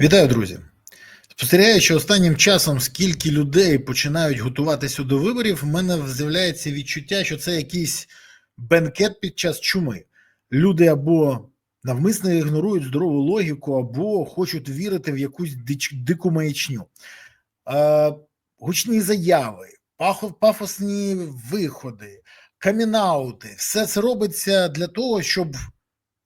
Вітаю, друзі! Спостерігаючи останнім часом, скільки людей починають готуватися до виборів, в мене з'являється відчуття, що це якийсь бенкет під час чуми. Люди або навмисно ігнорують здорову логіку, або хочуть вірити в якусь дич, дику маячню. Е, гучні заяви, пафосні виходи, камінаути все це робиться для того, щоб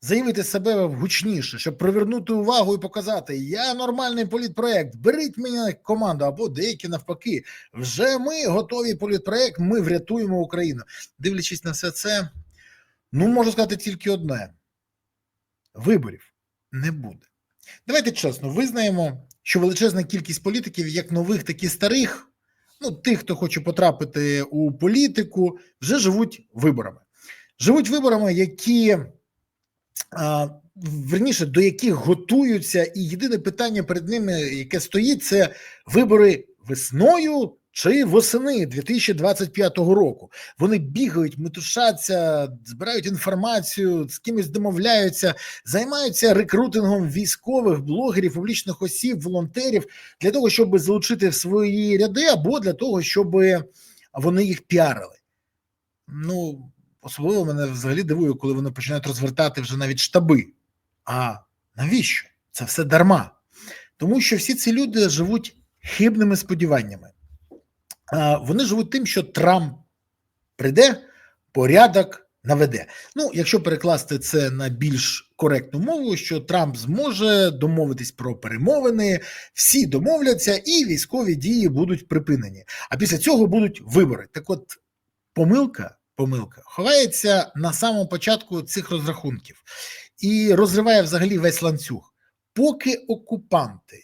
заявити себе гучніше, щоб привернути увагу і показати: я нормальний політпроект, беріть мене команду, або деякі навпаки, вже ми готові політпроект, ми врятуємо Україну. Дивлячись на все це, ну можу сказати тільки одне: виборів не буде. Давайте чесно визнаємо, що величезна кількість політиків, як нових, так і старих, ну тих, хто хоче потрапити у політику, вже живуть виборами. Живуть виборами, які верніше, до яких готуються, і єдине питання перед ними, яке стоїть, це вибори весною чи восени 2025 року. Вони бігають, метушаться, збирають інформацію, з кимось домовляються, займаються рекрутингом військових, блогерів, публічних осіб, волонтерів для того, щоб залучити в свої ряди, або для того, щоб вони їх піарили. Ну, особливо мене взагалі дивує, коли вони починають розвертати вже навіть штаби. А навіщо? Це все дарма. Тому що всі ці люди живуть хибними сподіваннями. Вони живуть тим, що Трамп прийде, порядок наведе. Ну, якщо перекласти це на більш коректну мову, що Трамп зможе домовитись про перемовини, всі домовляться, і військові дії будуть припинені. А після цього будуть вибори. Так от, помилка помилка ховається на самому початку цих розрахунків і розриває взагалі весь ланцюг. Поки окупанти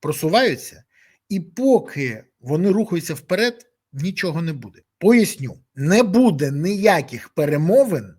просуваються, і поки вони рухаються вперед, нічого не буде. Поясню, не буде ніяких перемовин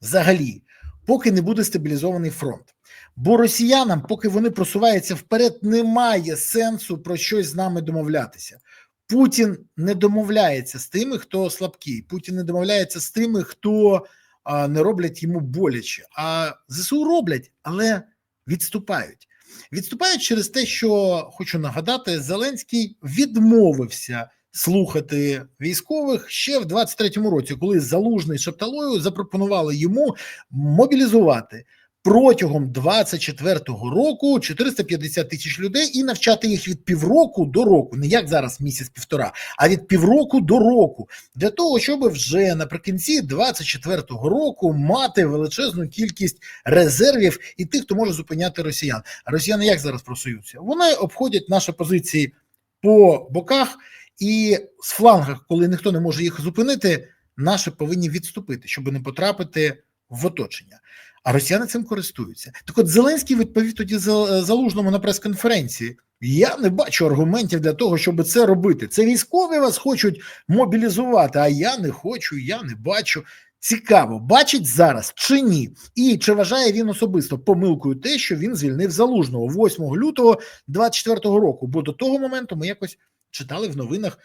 взагалі, поки не буде стабілізований фронт. Бо росіянам, поки вони просуваються вперед, немає сенсу про щось з нами домовлятися. Путін не домовляється з тими, хто слабкий. Путін не домовляється з тими, хто а, не роблять йому боляче. А ЗСУ роблять, але відступають. Відступають через те, що хочу нагадати, Зеленський відмовився слухати військових ще в 23-му році, коли залужний шепталою запропонували йому мобілізувати протягом 24-го року 450 тисяч людей і навчати їх від півроку до року, не як зараз місяць-півтора, а від півроку до року, для того, щоб вже наприкінці 24-го року мати величезну кількість резервів і тих, хто може зупиняти росіян. Росіяни як зараз просуються? Вони обходять наші позиції по боках і з флангах, коли ніхто не може їх зупинити, наші повинні відступити, щоб не потрапити в оточення. А росіяни цим користуються. Так от Зеленський відповів тоді залужному на прес-конференції. Я не бачу аргументів для того, щоб це робити. Це військові вас хочуть мобілізувати, а я не хочу, я не бачу. Цікаво, бачить зараз чи ні, і чи вважає він особисто помилкою те, що він звільнив залужного 8 лютого 24 року. Бо до того моменту ми якось читали в новинах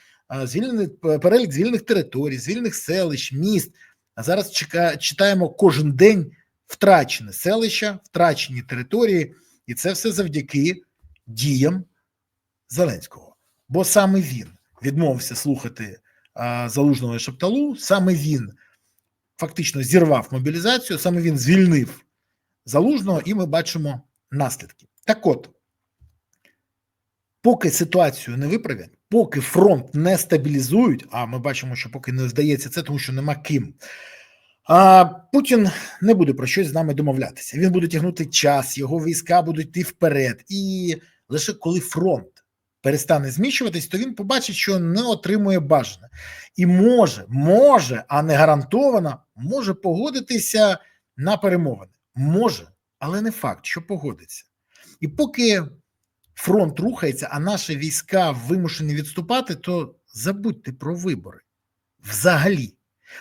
звільнений перелік звільних територій, звільних селищ, міст. А зараз чека, читаємо кожен день втрачені селища, втрачені території, і це все завдяки діям Зеленського. Бо саме він відмовився слухати а, залужного шепталу, саме він фактично зірвав мобілізацію, саме він звільнив залужного, і ми бачимо наслідки. Так от, поки ситуацію не виправлять, поки фронт не стабілізують, а ми бачимо, що поки не здається це, тому що нема ким. А Путін не буде про щось з нами домовлятися. Він буде тягнути час, його війська будуть йти вперед. І лише коли фронт перестане зміщуватись, то він побачить, що не отримує бажане. І може, може, а не гарантовано, може погодитися на перемовини. Може, але не факт, що погодиться. І поки фронт рухається, а наші війська вимушені відступати, то забудьте про вибори взагалі.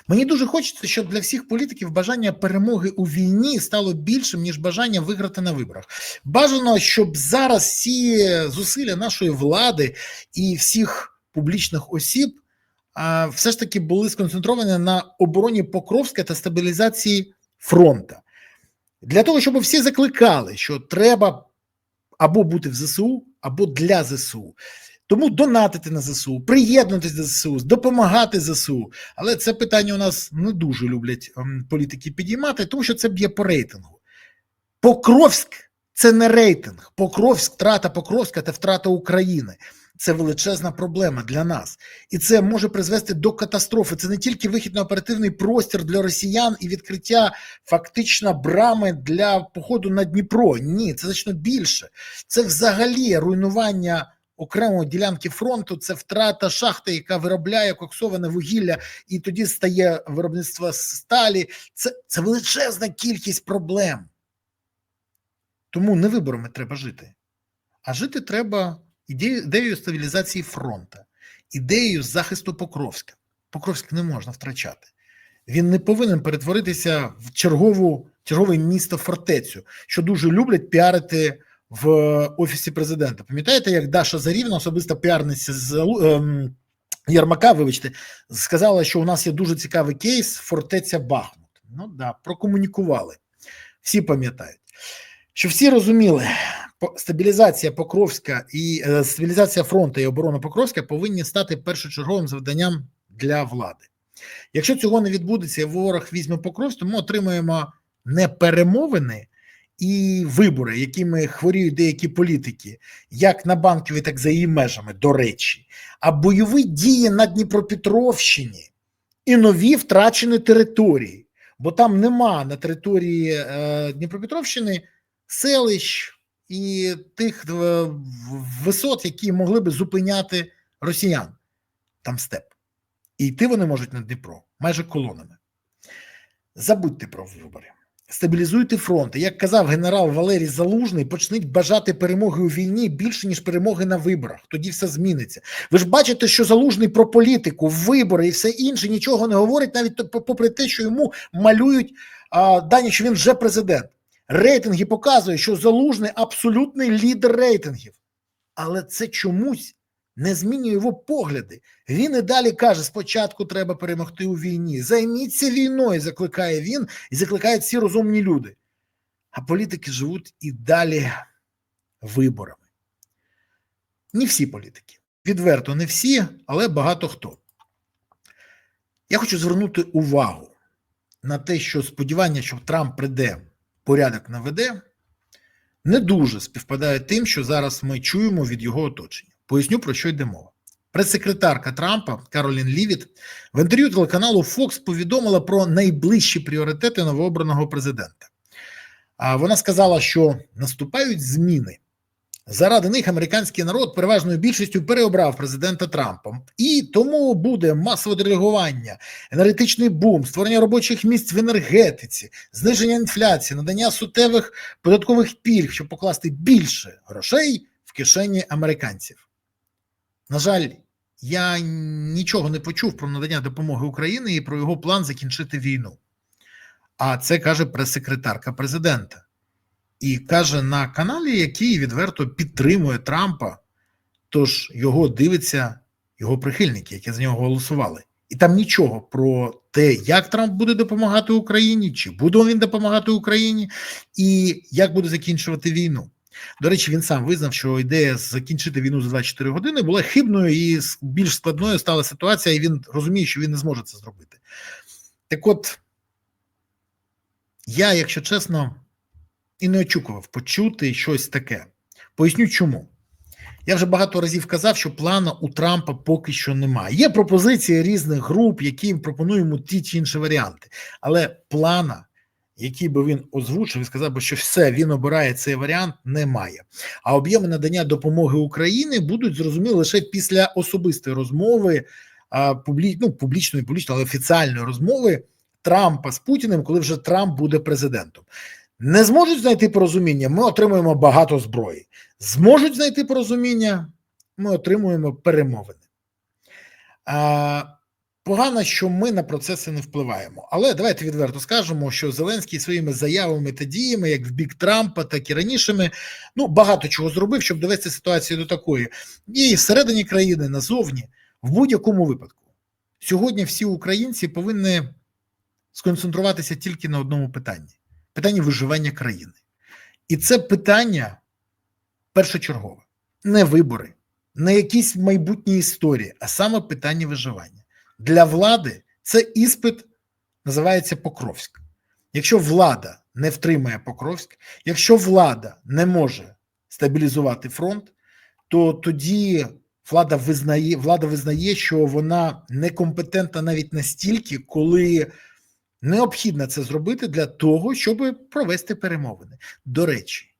Мені дуже хочеться, щоб для всіх політиків бажання перемоги у війні стало більшим ніж бажання виграти на виборах. Бажано, щоб зараз всі зусилля нашої влади і всіх публічних осіб все ж таки були сконцентровані на обороні Покровська та стабілізації фронту. Для того, щоб всі закликали, що треба або бути в ЗСУ, або для ЗСУ. Тому донатити на ЗСУ, приєднуватись до ЗСУ, допомагати ЗСУ. Але це питання у нас не дуже люблять ем, політики підіймати, тому що це б'є по рейтингу. Покровськ це не рейтинг. Покровськ, втрата Покровська та втрата України. Це величезна проблема для нас, і це може призвести до катастрофи. Це не тільки вихід на оперативний простір для росіян і відкриття фактично брами для походу на Дніпро. Ні, це значно більше. Це взагалі руйнування окремої ділянки фронту. Це втрата шахти, яка виробляє коксоване вугілля, і тоді стає виробництво сталі. Це, Це величезна кількість проблем. Тому не виборами треба жити, а жити треба ідеєю стабілізації фронту, ідеєю захисту Покровська. Покровськ не можна втрачати. Він не повинен перетворитися в чергову, чергове місто фортецю, що дуже люблять піарити в офісі президента. Пам'ятаєте, як Даша Зарівна, особиста піарниця з ем, Єрмака, вибачте, сказала, що у нас є дуже цікавий кейс фортеця Бахмут. Ну да, прокомунікували. Всі пам'ятають. Що всі розуміли, стабілізація Покровська і е, стабілізація фронту і оборона Покровська повинні стати першочерговим завданням для влади. Якщо цього не відбудеться, і ворог візьме Покровськ, то ми отримаємо не перемовини і вибори, якими хворіють деякі політики, як на банкові, так за її межами, до речі, а бойові дії на Дніпропетровщині і нові втрачені території, бо там нема на території е, Дніпропетровщини селищ і тих е, висот, які могли би зупиняти росіян там степ. І йти вони можуть на Дніпро майже колонами. Забудьте про вибори. Стабілізуйте фронт. Як казав генерал Валерій Залужний, почніть бажати перемоги у війні більше, ніж перемоги на виборах. Тоді все зміниться. Ви ж бачите, що залужний про політику, вибори і все інше нічого не говорить, навіть попри те, що йому малюють а, дані, що він вже президент. Рейтинги показують, що залужний абсолютний лідер рейтингів. Але це чомусь не змінює його погляди. Він і далі каже: спочатку треба перемогти у війні. Займіться війною, закликає він і закликають всі розумні люди. А політики живуть і далі виборами. Не всі політики. Відверто не всі, але багато хто. Я хочу звернути увагу на те, що сподівання, що Трамп прийде, порядок наведе, не дуже співпадає тим, що зараз ми чуємо від його оточення. Поясню про що йде мова. Прес-секретарка Трампа Каролін Лівіт в інтерв'ю телеканалу Fox повідомила про найближчі пріоритети новообраного президента. А вона сказала, що наступають зміни. Заради них американський народ переважною більшістю переобрав президента Трампа, і тому буде масове делегування, енергетичний бум, створення робочих місць в енергетиці, зниження інфляції, надання сутевих податкових пільг, щоб покласти більше грошей в кишені американців. На жаль, я нічого не почув про надання допомоги Україні і про його план закінчити війну. А це каже прес-секретарка президента. І каже на каналі, який відверто підтримує Трампа, тож його дивиться його прихильники, які за нього голосували. І там нічого про те, як Трамп буде допомагати Україні, чи буде він допомагати Україні, і як буде закінчувати війну. До речі, він сам визнав, що ідея закінчити війну за 24 години була хибною і більш складною стала ситуація, і він розуміє, що він не зможе це зробити. Так от, я, якщо чесно, і не очікував почути щось таке. Поясню чому. Я вже багато разів казав, що плану у Трампа поки що немає. Є пропозиції різних груп, які пропонуємо ті чи інші варіанти, але плана який би він озвучив і сказав би, що все він обирає цей варіант, немає. А об'єми надання допомоги Україні будуть зрозумілі лише після особистої розмови, публі... ну, публічної, публічної, але офіціальної розмови Трампа з Путіним, коли вже Трамп буде президентом. Не зможуть знайти порозуміння, ми отримуємо багато зброї. Зможуть знайти порозуміння, ми отримуємо перемовини. А, Погано, що ми на процеси не впливаємо, але давайте відверто скажемо, що Зеленський своїми заявами та діями, як в бік Трампа, так і ранішими, ну багато чого зробив, щоб довести ситуацію до такої, і всередині країни назовні, в будь-якому випадку. Сьогодні всі українці повинні сконцентруватися тільки на одному питанні: питанні виживання країни. І це питання першочергове. Не вибори, не якісь майбутні історії, а саме питання виживання. Для влади це іспит називається Покровськ. Якщо влада не втримає Покровськ, якщо влада не може стабілізувати фронт, то тоді влада визнає, влада визнає, що вона некомпетентна навіть настільки, коли необхідно це зробити для того, щоб провести перемовини. До речі,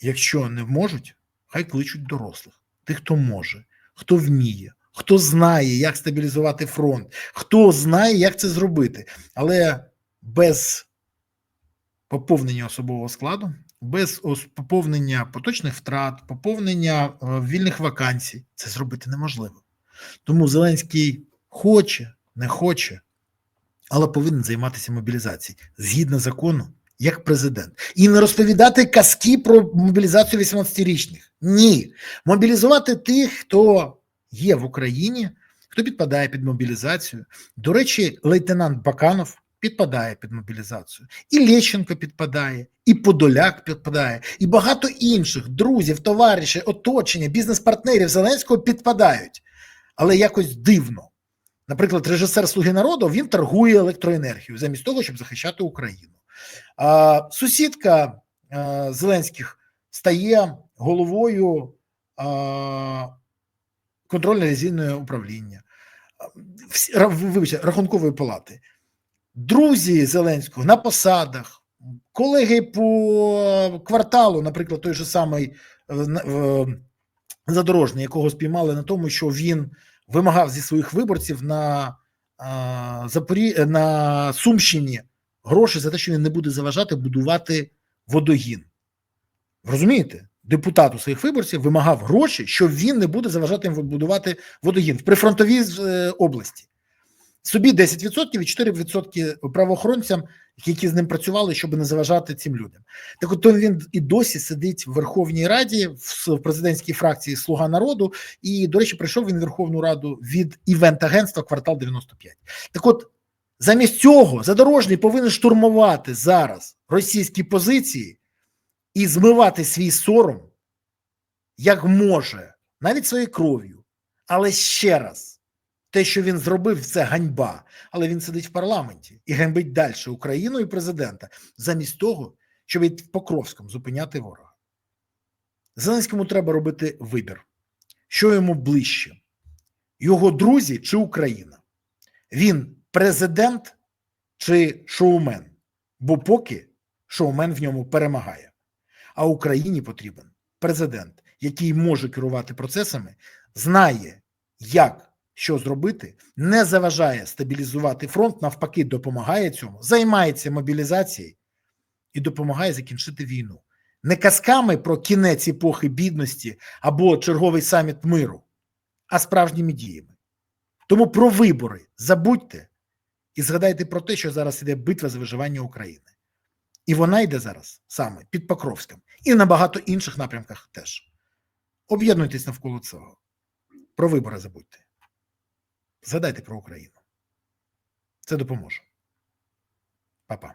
якщо не можуть, хай кличуть дорослих, тих, хто може, хто вміє, хто знає, як стабілізувати фронт, хто знає, як це зробити, але без поповнення особового складу, без поповнення поточних втрат, поповнення е, вільних вакансій це зробити неможливо. Тому Зеленський хоче, не хоче, але повинен займатися мобілізацією згідно закону, як президент, і не розповідати казки про мобілізацію 18-річних. Ні, мобілізувати тих, хто є в Україні, хто підпадає під мобілізацію. До речі, лейтенант Баканов підпадає під мобілізацію, і Лещенко підпадає, і Подоляк підпадає, і багато інших друзів, товаришів, оточення, бізнес-партнерів Зеленського підпадають, але якось дивно. Наприклад, режисер Слуги народу він торгує електроенергією замість того, щоб захищати Україну. А, сусідка а, Зеленських стає головою контрольно-резинного управління, а, всі- ра- вибачте, рахункової палати. Друзі Зеленського на посадах, колеги по кварталу, наприклад, той же самий е, задорожний, якого спіймали на тому, що він вимагав зі своїх виборців на Запорі... на Сумщині гроші за те, що він не буде заважати будувати водогін. Розумієте? Депутат у своїх виборців вимагав гроші, що він не буде заважати їм будувати водогін в прифронтовій е, області. Собі 10% і 4% правоохоронцям, які з ним працювали, щоб не заважати цим людям. Так от то він і досі сидить в Верховній Раді в президентській фракції Слуга народу. І, до речі, прийшов він в Верховну Раду від івент-агентства квартал 95. Так от, замість цього задорожний повинен штурмувати зараз російські позиції і змивати свій сором, як може, навіть своєю кров'ю. Але ще раз, те, що він зробив, це ганьба. Але він сидить в парламенті і ганьбить далі Україну і президента, замість того, щоб від Покровськом зупиняти ворога. Зеленському треба робити вибір, що йому ближче: його друзі чи Україна. Він президент чи шоумен, бо поки шоумен в ньому перемагає. А Україні потрібен президент, який може керувати процесами, знає, як що зробити, не заважає стабілізувати фронт, навпаки, допомагає цьому, займається мобілізацією і допомагає закінчити війну. Не казками про кінець епохи бідності або черговий саміт миру, а справжніми діями. Тому про вибори забудьте і згадайте про те, що зараз іде битва за виживання України. І вона йде зараз саме під Покровськом і на багато інших напрямках теж. Об'єднуйтесь навколо цього. Про вибори забудьте. Згадайте про Україну. Це допоможе. Па-па.